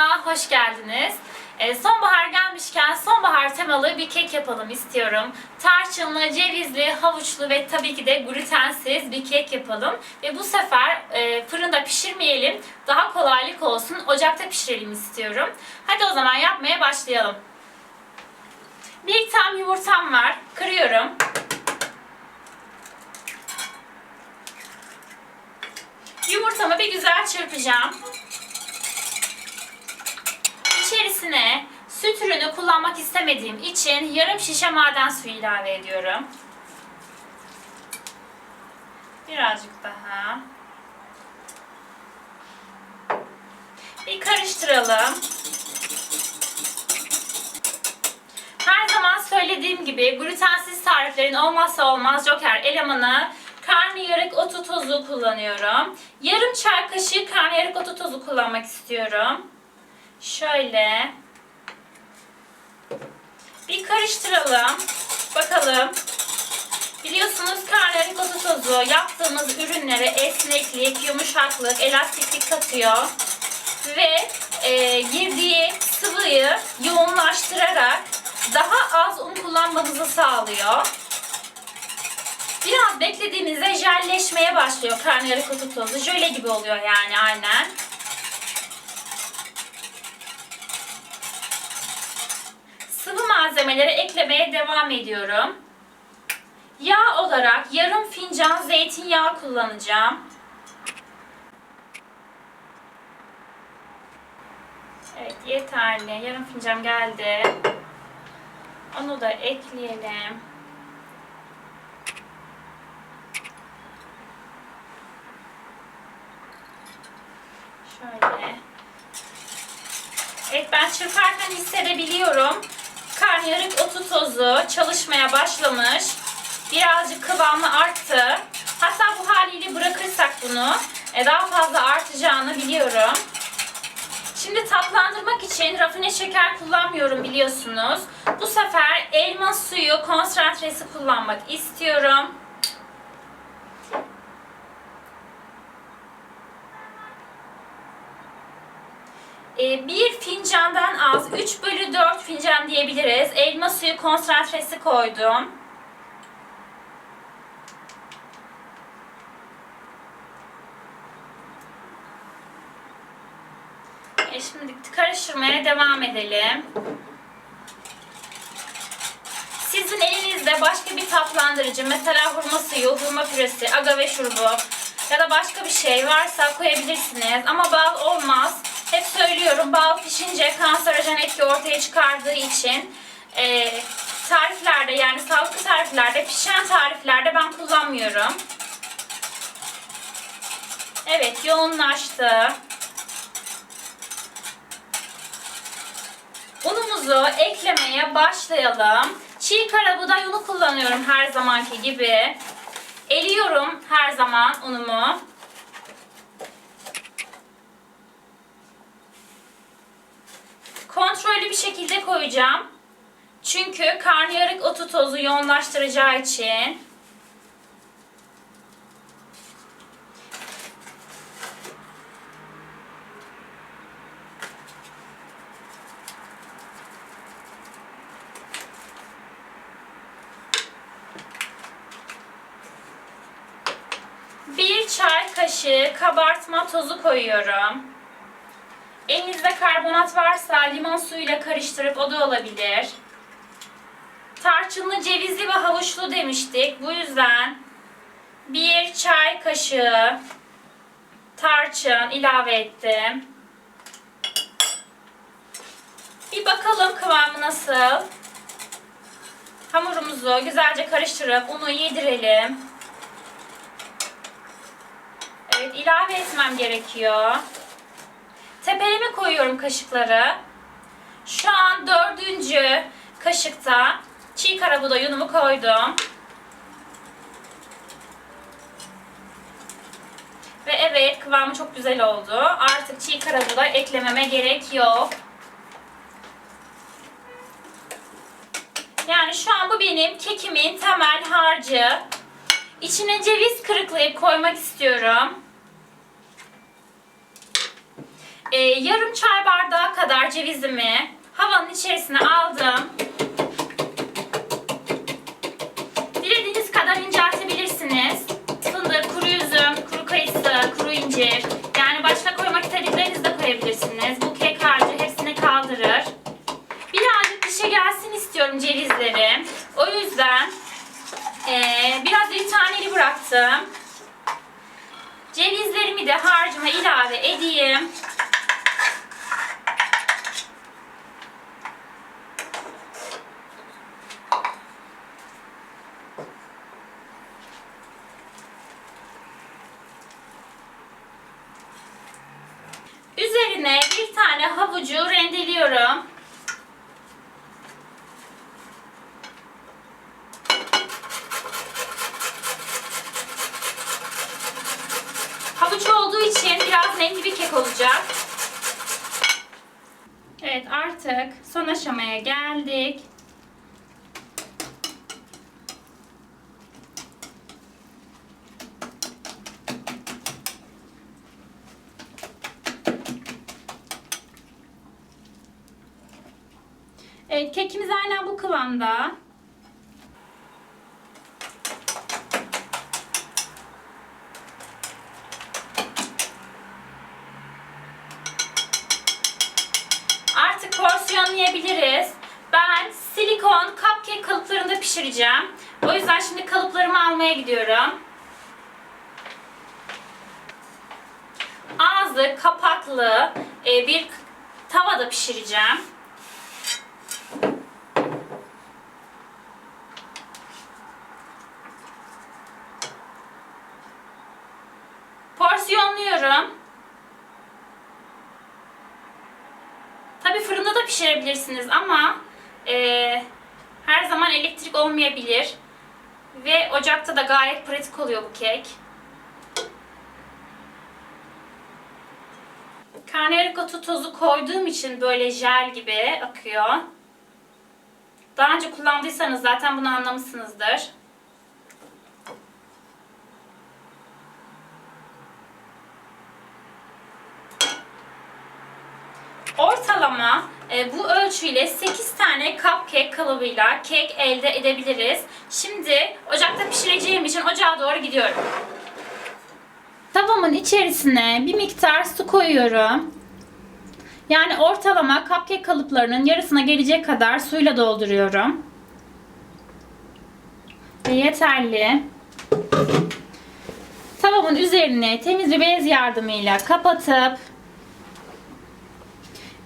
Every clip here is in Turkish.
hoş geldiniz. Ee, sonbahar gelmişken sonbahar temalı bir kek yapalım istiyorum. Tarçınlı, cevizli, havuçlu ve tabii ki de glutensiz bir kek yapalım. Ve bu sefer e, fırında pişirmeyelim, daha kolaylık olsun, ocakta pişirelim istiyorum. Hadi o zaman yapmaya başlayalım. Bir tam yumurtam var, kırıyorum. Yumurtamı bir güzel çırpacağım. İçerisine süt ürünü kullanmak istemediğim için yarım şişe maden suyu ilave ediyorum. Birazcık daha. Bir karıştıralım. Her zaman söylediğim gibi glutensiz tariflerin olmazsa olmaz joker elemanı karnıyarık otu tozu kullanıyorum. Yarım çay kaşığı karnıyarık otu tozu kullanmak istiyorum. Şöyle bir karıştıralım. Bakalım. Biliyorsunuz karnıyarık otu tozu yaptığımız ürünlere esneklik, yumuşaklık, elastiklik katıyor. Ve e, girdiği sıvıyı yoğunlaştırarak daha az un kullanmanızı sağlıyor. Biraz beklediğinizde jelleşmeye başlıyor karnıyarık otu tozu. Jöle gibi oluyor yani aynen. Malzemeleri eklemeye devam ediyorum. Yağ olarak yarım fincan zeytinyağı kullanacağım. Evet yeterli. Yarım fincan geldi. Onu da ekleyelim. Şöyle. Evet ben çırparken hissedebiliyorum. Karnıyarık otu tozu çalışmaya başlamış. Birazcık kıvamı arttı. Hatta bu haliyle bırakırsak bunu e, daha fazla artacağını biliyorum. Şimdi tatlandırmak için rafine şeker kullanmıyorum biliyorsunuz. Bu sefer elma suyu konsantresi kullanmak istiyorum. Ee, bir fincandan az, 3 bölü 4 fincan diyebiliriz. Elma suyu konsantresi koydum. E şimdi karıştırmaya devam edelim. Sizin elinizde başka bir tatlandırıcı, mesela hurma suyu, hurma püresi, agave şurubu ya da başka bir şey varsa koyabilirsiniz. Ama bal olmaz. Hep söylüyorum bal pişince kanserojen etki ortaya çıkardığı için e, tariflerde yani sağlıklı tariflerde, pişen tariflerde ben kullanmıyorum. Evet yoğunlaştı. Unumuzu eklemeye başlayalım. Çiğ karabuğday unu kullanıyorum her zamanki gibi. Eliyorum her zaman unumu. Kontrollü bir şekilde koyacağım. Çünkü karnıyarık otu tozu yoğunlaştıracağı için. Bir çay kaşığı kabartma tozu koyuyorum. Elinizde karbonat varsa limon suyuyla karıştırıp o da olabilir. Tarçınlı, cevizli ve havuçlu demiştik. Bu yüzden bir çay kaşığı tarçın ilave ettim. Bir bakalım kıvamı nasıl. Hamurumuzu güzelce karıştırıp unu yedirelim. Evet ilave etmem gerekiyor. Tepeleme koyuyorum kaşıkları. Şu an dördüncü kaşıkta çiğ karabuğday unumu koydum. Ve evet kıvamı çok güzel oldu. Artık çiğ karabuğday eklememe gerek yok. Yani şu an bu benim kekimin temel harcı. İçine ceviz kırıklayıp koymak istiyorum. Ee, yarım çay bardağı kadar cevizimi havanın içerisine aldım. Dilediğiniz kadar inceltebilirsiniz. Fındık, kuru üzüm, kuru kayısı, kuru incir. Yani başka koymak istediklerinizi de koyabilirsiniz. Bu kek harcı hepsini kaldırır. Birazcık dişe gelsin istiyorum cevizleri. O yüzden eee, biraz bir taneli bıraktım. Cevizlerimi de harcıma ilave edeyim. Üzerine bir tane havucu rendeliyorum. Havuç olduğu için biraz renkli bir kek olacak. Evet artık son aşamaya geldik. Evet kekimiz aynen bu kıvamda. Artık porsiyonlayabiliriz. Ben silikon cupcake kalıplarında pişireceğim. O yüzden şimdi kalıplarımı almaya gidiyorum. Ağzı kapaklı e, bir tavada pişireceğim. Porsiyonluyorum. Tabi fırında da pişirebilirsiniz ama eee, her zaman elektrik olmayabilir. Ve ocakta da gayet pratik oluyor bu kek. Karnıyarık otu tozu koyduğum için böyle jel gibi akıyor. Daha önce kullandıysanız zaten bunu anlamışsınızdır. Ortalama e, bu ölçüyle 8 tane cupcake kalıbıyla kek elde edebiliriz. Şimdi ocakta pişireceğim için ocağa doğru gidiyorum. Tavamın içerisine bir miktar su koyuyorum. Yani ortalama cupcake kalıplarının yarısına gelecek kadar suyla dolduruyorum. Ve yeterli. Tavamın üzerine temiz bir bez yardımıyla kapatıp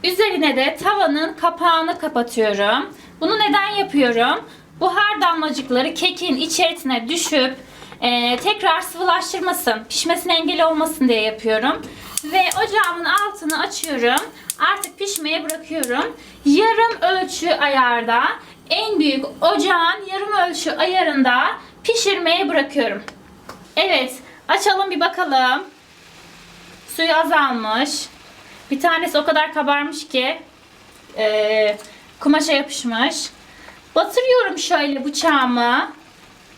Üzerine de tavanın kapağını kapatıyorum. Bunu neden yapıyorum? Buhar damlacıkları kekin içerisine düşüp e, tekrar sıvılaştırmasın, pişmesine engel olmasın diye yapıyorum. Ve ocağımın altını açıyorum. Artık pişmeye bırakıyorum. Yarım ölçü ayarda, en büyük ocağın yarım ölçü ayarında pişirmeye bırakıyorum. Evet, açalım bir bakalım. Suyu azalmış. Bir tanesi o kadar kabarmış ki e, kumaşa yapışmış. Batırıyorum şöyle bıçağımı.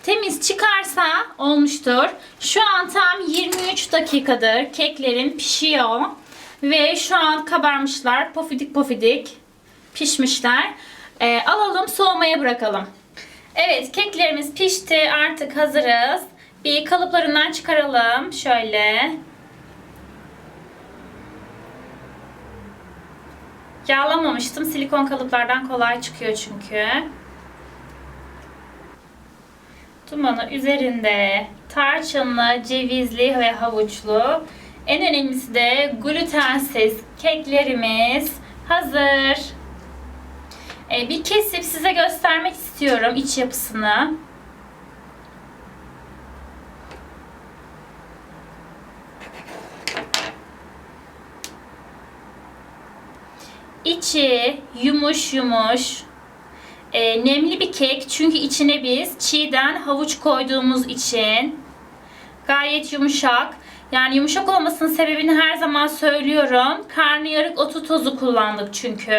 Temiz çıkarsa olmuştur. Şu an tam 23 dakikadır keklerim pişiyor. Ve şu an kabarmışlar. Pofidik pofidik pişmişler. E, alalım soğumaya bırakalım. Evet keklerimiz pişti. Artık hazırız. Bir kalıplarından çıkaralım. Şöyle. Yağlamamıştım. Silikon kalıplardan kolay çıkıyor çünkü. Dumanı üzerinde tarçınlı, cevizli ve havuçlu. En önemlisi de glutensiz keklerimiz hazır. Ee, bir kesip size göstermek istiyorum iç yapısını. İçi yumuş yumuş, e, nemli bir kek çünkü içine biz çiğden havuç koyduğumuz için gayet yumuşak. Yani yumuşak olmasının sebebini her zaman söylüyorum. Karnıyarık otu tozu kullandık çünkü.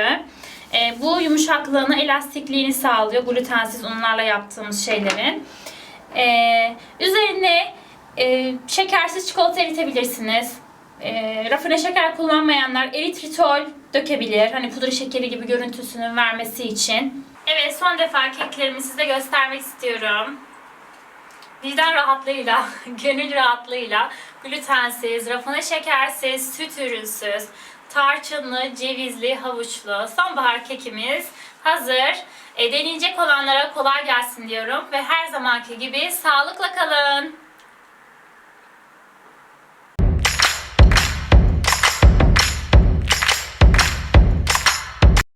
E, bu yumuşaklığını, elastikliğini sağlıyor glutensiz unlarla yaptığımız şeylerin. E, üzerine e, şekersiz çikolata eritebilirsiniz. E, rafine şeker kullanmayanlar eritritol dökebilir. Hani pudra şekeri gibi görüntüsünün vermesi için. Evet son defa keklerimi size göstermek istiyorum. Vicdan rahatlığıyla, gönül rahatlığıyla glutensiz, rafine şekersiz, süt ürünsüz, tarçınlı, cevizli, havuçlu sonbahar kekimiz hazır. E, deneyecek olanlara kolay gelsin diyorum ve her zamanki gibi sağlıkla kalın.